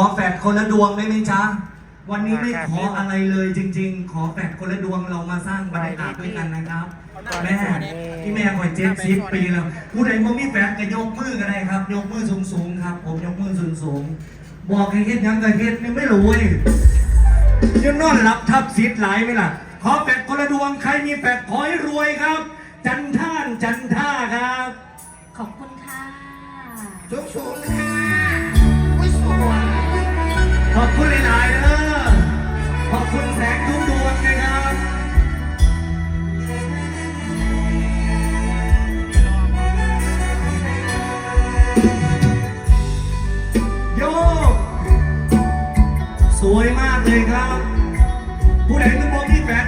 อแฝดคนละดวงได้ไหมจ๊ะ วันนี้ไม่ขออะไรเลยจริง ๆ ขอแฝดคนละดวงเรามาสร้างบรรยากาศด้วยกันนะครับ แม่ที่แม่คอยเจ็ดสิบปีแล้ว ผู้ใดบ่มีแฟนก็ยกมือก็ได้ครับ ยกมือสูงๆครับ ผมยกมือสูงๆบอกให้เฮ็ดหยังก็เฮ็ดนี่ไม่รู้นี่ยังนอนหลับทับซิดหลายไหมล่ะ ขอแฝดคนละดวงใครมีแฝดขอให้รวยครับ จันท่านจันท่าครับ ขอบคุณค่ะสูงสูงๆค่ะ สวยมากเลยครับ ผู้ใดต้องบอกพี่แฝด